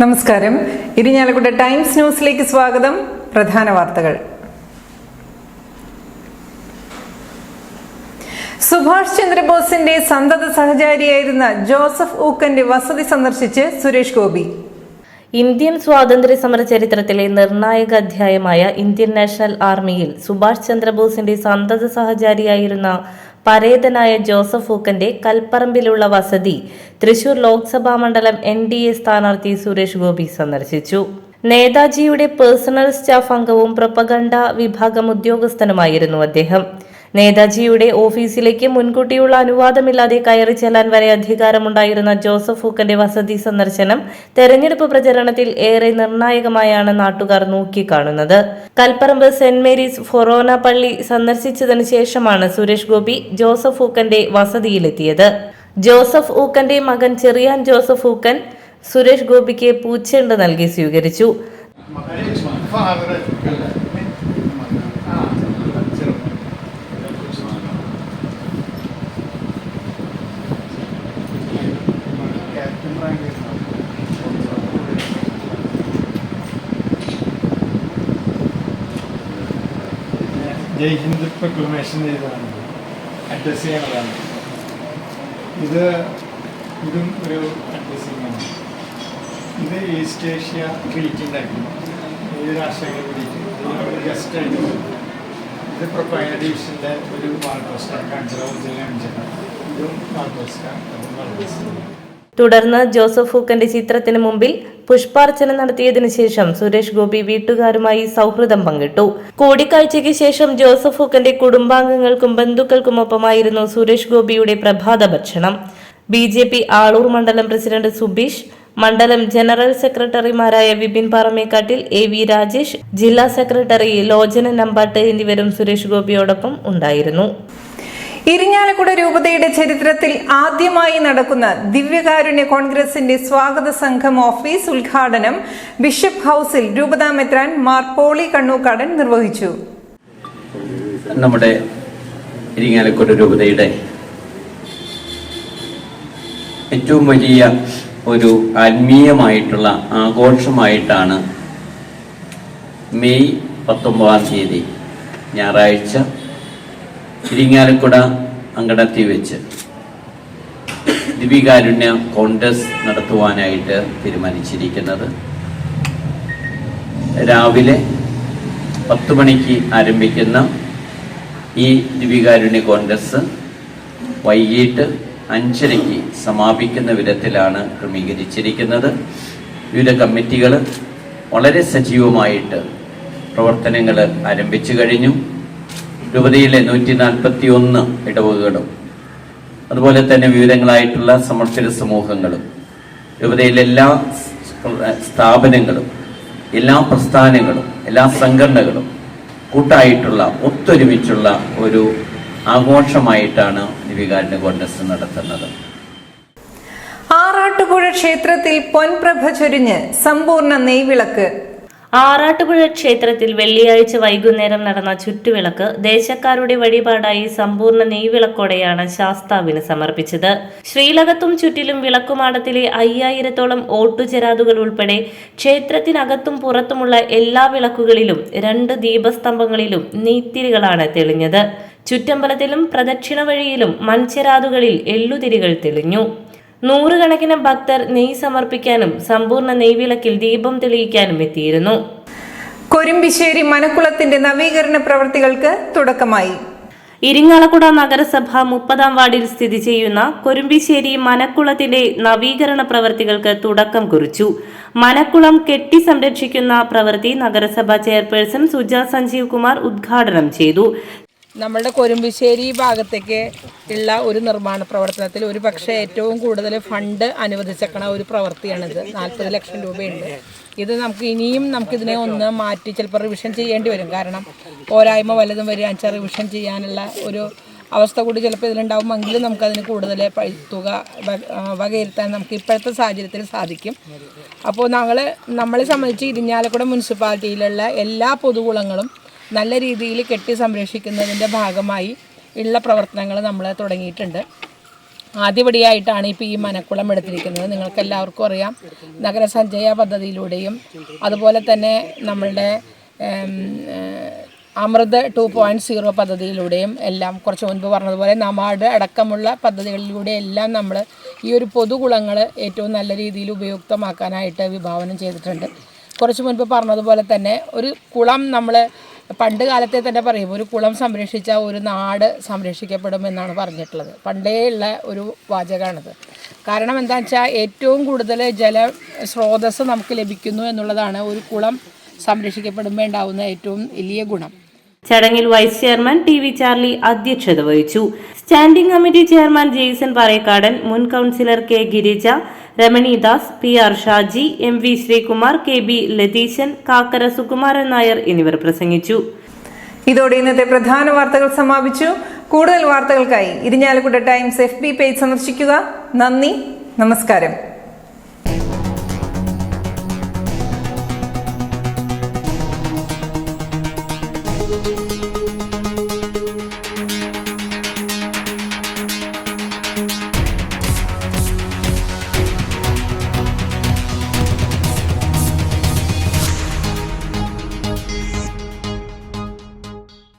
നമസ്കാരം. ഇരിഞ്ഞാലക്കുട ടൈംസ് ന്യൂസിലേക്ക് സ്വാഗതം. പ്രധാന വാർത്തകൾ. സുഭാഷ് ചന്ദ്രബോസിന്റെ സന്തത സഹചാരിയായിരുന്ന ജോസഫ് ഊക്കന്റെ വസതി സന്ദർശിച്ച് സുരേഷ് ഗോപി. ഇന്ത്യൻ സ്വാതന്ത്ര്യ സമര ചരിത്രത്തിലെ നിർണായക അധ്യായമായ ഇന്ത്യൻ നാഷണൽ ആർമിയിൽ സുഭാഷ് ചന്ദ്രബോസിന്റെ സന്തത സഹചാരിയായിരുന്ന പരേതനായ ജോസഫ് ഹൂക്കന്റെ കൽപ്പറമ്പിലുള്ള വസതി തൃശൂർ ലോക്സഭാ മണ്ഡലം എൻ ഡി എ സ്ഥാനാർത്ഥി സുരേഷ് ഗോപി സന്ദർശിച്ചു. നേതാജിയുടെ പേഴ്സണൽ സ്റ്റാഫ് അംഗവും പ്രൊപ്പഗണ്ട വിഭാഗം ഉദ്യോഗസ്ഥനുമായിരുന്നു അദ്ദേഹം. നേതാജിയുടെ ഓഫീസിലേക്ക് മുൻകൂട്ടിയുള്ള അനുവാദമില്ലാതെ കയറി ചെല്ലാൻ വരെ അധികാരമുണ്ടായിരുന്ന ജോസഫ് ഹൂക്കന്റെ വസതി സന്ദർശനം തെരഞ്ഞെടുപ്പ് പ്രചരണത്തിൽ ഏറെ നിർണായകമായാണ് നാട്ടുകാർ നോക്കിക്കാണുന്നത്. കൽപ്പറമ്പ് സെന്റ് മേരീസ് ഫൊറോന പള്ളി സന്ദർശിച്ചതിനു ശേഷമാണ് സുരേഷ് ഗോപി ജോസഫ് ഹൂക്കന്റെ വസതിയിലെത്തിയത്. ജോസഫ് ഊക്കന്റെ മകൻ ചെറിയാൻ ജോസഫ് ഊക്കൻ സുരേഷ് ഗോപിക്ക് പൂച്ചെണ്ട് നൽകി സ്വീകരിച്ചു. ജയ് ഹിന്ദ് പ്രൊക്ലമേഷൻ ചെയ്തതാണ് അഡ്രസ് ചെയ്യണതാണ് ഇത് ഇതും ഒരു അഡ്രസ്സിംഗ് ആണ് ഇത് ഈസ്റ്റ് ഏഷ്യ ട്രീറ്റ് ഉണ്ടാക്കുന്നു ഏത് രാഷ്ട്രങ്ങൾ ട്രീറ്റ് ഗസ്റ്റ് ആയിട്ട് ഇത് പ്രൊപ്പൈന ഡിവിഷന്റെ ഒരു വാൾ പോസ്റ്റാണ് കാണിച്ചത് ഒറിജിനൽ കാണിച്ചത് ഇതും വാൾ അതും വാൾ തുടർന്ന് ജോസഫ് ഹൂക്കന്റെ ചിത്രത്തിന് മുമ്പിൽ പുഷ്പാർച്ചന നടത്തിയതിനു ശേഷം സുരേഷ് ഗോപി വീട്ടുകാരുമായി സൗഹൃദം പങ്കിട്ടു. കൂടിക്കാഴ്ചയ്ക്ക് ശേഷം ജോസഫ് ഹൂക്കന്റെ കുടുംബാംഗങ്ങൾക്കും ബന്ധുക്കൾക്കുമൊപ്പമായിരുന്നു സുരേഷ് ഗോപിയുടെ പ്രഭാത ഭക്ഷണം. ബി ജെ പി ആളൂർ മണ്ഡലം പ്രസിഡന്റ് സുബീഷ് മണ്ഡലം ജനറൽ സെക്രട്ടറിമാരായ വിപിൻ പാറമേക്കാട്ടിൽ എ വി രാജേഷ് ജില്ലാ സെക്രട്ടറി ലോചന നമ്പാട്ട് എന്നിവരും സുരേഷ് ഗോപിയോടൊപ്പം ഉണ്ടായിരുന്നു. ഇരിഞ്ഞാലക്കുട രൂപതയുടെ ചരിത്രത്തിൽ ആദ്യമായി നടക്കുന്ന ദിവ്യകാരുണ്യ കോൺഗ്രസിന്റെ സ്വാഗത സംഘം ഓഫീസ് ഉദ്ഘാടനം ബിഷപ്പ് ഹൌസിൽ രൂപതാ മെത്രാൻ മാർ പോളി കണ്ണൂക്കാടൻ നിർവഹിച്ചു. നമ്മുടെ ഇരിങ്ങാലക്കുട രൂപതയുടെ ഏറ്റവും വലിയ ഒരു ആത്മീയമായിട്ടുള്ള ആഘോഷമായിട്ടാണ് മെയ് പത്തൊമ്പതാം തീയതി ഞായറാഴ്ച ഇരിങ്ങാലക്കുട അങ്കണത്തിൽ വെച്ച് ദിവികാരുണ്യ കോൺഗ്രസ് നടത്തുവാനായിട്ട് തീരുമാനിച്ചിരിക്കുന്നത്. രാവിലെ പത്ത് മണിക്ക് ആരംഭിക്കുന്ന ഈ ദിവികാരുണ്യ കോൺഗ്രസ് വൈകിട്ട് അഞ്ചരയ്ക്ക് സമാപിക്കുന്ന വിധത്തിലാണ് ക്രമീകരിച്ചിരിക്കുന്നത്. വിവിധ കമ്മിറ്റികൾ വളരെ സജീവമായിട്ട് പ്രവർത്തനങ്ങൾ ആരംഭിച്ചു കഴിഞ്ഞു. രൂപതയിലെ നൂറ്റി നാൽപ്പത്തി ഒന്ന് ഇടവകകളും അതുപോലെ തന്നെ വിവിധങ്ങളായിട്ടുള്ള സമർപ്പിത സമൂഹങ്ങളും രൂപതയിലെ എല്ലാ സ്ഥാപനങ്ങളും എല്ലാ പ്രസ്ഥാനങ്ങളും എല്ലാ സംഘടനകളും കൂട്ടായിട്ടുള്ള ഒത്തൊരുമിച്ചുള്ള ഒരു ആഘോഷമായിട്ടാണ് ദിവികാരന്റെ കോൺഗ്രസ് നടത്തുന്നത്. ആറാട്ടുപുഴ ക്ഷേത്രത്തിൽ പൊൻപ്രഭ ചൊരിഞ്ഞ് സമ്പൂർണ നെയ്വിളക്ക് ആറാട്ടുപുഴ ക്ഷേത്രത്തിൽ വെള്ളിയാഴ്ച വൈകുന്നേരം നടന്ന ചുറ്റുവിളക്ക് ദേശക്കാരുടെ വഴിപാടായി സമ്പൂർണ നെയ്വിളക്കോടെയാണ് ശാസ്താവിന് സമർപ്പിച്ചത്. ശ്രീലകത്തും ചുറ്റിലും വിളക്കുമാടത്തിലെ അയ്യായിരത്തോളം ഓട്ടുചെരാതുകൾ ഉൾപ്പെടെ ക്ഷേത്രത്തിനകത്തും പുറത്തുമുള്ള എല്ലാ വിളക്കുകളിലും രണ്ട് ദീപസ്തംഭങ്ങളിലും നെയ്ത്തിരികളാണ് തെളിഞ്ഞത്. ചുറ്റമ്പലത്തിലും പ്രദക്ഷിണ വഴിയിലും മൺചെരാതുകളിൽ എള്ളുതിരികൾ തെളിഞ്ഞു. നൂറുകണക്കിന് ഭക്തർ നെയ് സമർപ്പിക്കാനും സമ്പൂർണ നെയ്വിളക്കിൽ ദീപം തെളിയിക്കാനും എത്തിയിരുന്നു. കൊരുമ്പിശ്ശേരി മനക്കുളത്തിന്റെ നവീകരണ പ്രവർത്തികൾക്ക് തുടക്കമായി. ഇരിങ്ങാലക്കുട നഗരസഭ മുപ്പതാം വാർഡിൽ സ്ഥിതി ചെയ്യുന്ന കൊരുമ്പിശ്ശേരി മനക്കുളത്തിന്റെ നവീകരണ പ്രവർത്തികൾക്ക് തുടക്കം കുറിച്ചു. മനക്കുളം കെട്ടി സംരക്ഷിക്കുന്ന പ്രവൃത്തി നഗരസഭ ചെയർപേഴ്സൺ സുജ സഞ്ജീവ് കുമാർ ഉദ്ഘാടനം ചെയ്തു. നമ്മളുടെ കൊരുമ്പിശ്ശേരി ഭാഗത്തേക്ക് ഉള്ള ഒരു നിർമ്മാണ പ്രവർത്തനത്തിൽ ഒരു പക്ഷേ ഏറ്റവും കൂടുതൽ ഫണ്ട് അനുവദിച്ചേക്കണ ഒരു പ്രവൃത്തിയാണിത്. നാൽപ്പത് ലക്ഷം രൂപയുണ്ട്. ഇത് നമുക്ക് ഇനിയും നമുക്കിതിനെ ഒന്ന് മാറ്റി ചിലപ്പോൾ റിവിഷൻ ചെയ്യേണ്ടി വരും. കാരണം പോരായ്മ വല്ലതും വരിക വെച്ചാൽ റിവിഷൻ ചെയ്യാനുള്ള ഒരു അവസ്ഥ കൂടി ചിലപ്പോൾ ഇതിലുണ്ടാവുമെങ്കിലും നമുക്കതിന് കൂടുതൽ തുക വകയിരുത്താൻ നമുക്ക് ഇപ്പോഴത്തെ സാഹചര്യത്തിൽ സാധിക്കും. അപ്പോൾ ഞങ്ങൾ നമ്മളെ സംബന്ധിച്ച് ഇരിഞ്ഞാലക്കുട മുനിസിപ്പാലിറ്റിയിലുള്ള എല്ലാ പൊതുകുളങ്ങളും നല്ല രീതിയിൽ കെട്ടി സംരക്ഷിക്കുന്നതിന്റെ ഭാഗമായി ഉള്ള പ്രവർത്തനങ്ങൾ നമ്മൾ തുടങ്ങിയിട്ടുണ്ട്. ആദ്യപടിയായിട്ടാണ് ഇപ്പോൾ ഈ മനക്കുളം എടുത്തിരിക്കുന്നത്. നിങ്ങൾക്ക് എല്ലാവർക്കും അറിയാം നഗരസഞ്ചയ പദ്ധതിയിലൂടെയും അതുപോലെ തന്നെ നമ്മളുടെ അമൃത് ടു പോയിന്റ് സീറോ പദ്ധതിയിലൂടെയും എല്ലാം കുറച്ച് മുൻപ് പറഞ്ഞതുപോലെ നമാഡ് അടക്കമുള്ള പദ്ധതികളിലൂടെ എല്ലാം നമ്മൾ ഈ ഒരു പൊതുകുളങ്ങൾ ഏറ്റവും നല്ല രീതിയിൽ ഉപയുക്തമാക്കാനായിട്ട് വിഭാവനം ചെയ്തിട്ടുണ്ട്. കുറച്ച് മുൻപ് പറഞ്ഞതുപോലെ തന്നെ ഒരു കുളം നമ്മൾ പണ്ട് കാലത്തെ തന്നെ പറയും ഒരു കുളം സംരക്ഷിച്ച ഒരു നാട് സംരക്ഷിക്കപ്പെടും എന്നാണ് പറഞ്ഞിട്ടുള്ളത്. പണ്ടേ ഉള്ള ഒരു വാചകമാണിത്. കാരണം എന്താണെന്ന് വെച്ചാൽ ഏറ്റവും കൂടുതൽ ജല സ്രോതസ് നമുക്ക് ലഭിക്കുന്നു എന്നുള്ളതാണ് ഒരു കുളം സംരക്ഷിക്കപ്പെടുമ്പോൾ ഉണ്ടാവുന്ന ഏറ്റവും വലിയ ഗുണം. ചടങ്ങിൽ vice chairman T V Charlie അധ്യക്ഷത വഹിച്ചു. Standing committee chairman Jaison Parekkadan മുൻ councillor K Girija Ramanidas P R Shaji M V Sreekumar K B Latheesan Kakkara Sukumaran Nair എന്നിവർ പ്രസംഗിച്ചു. ഇതോടെ ഇന്നത്തെ പ്രധാന വാർത്തകൾ സമാപിച്ചു. കൂടുതൽ വാർത്തകൾക്കായി Irinjalakuda Times F B page സന്ദർശിക്കുക. നന്ദി. നമസ്കാരം.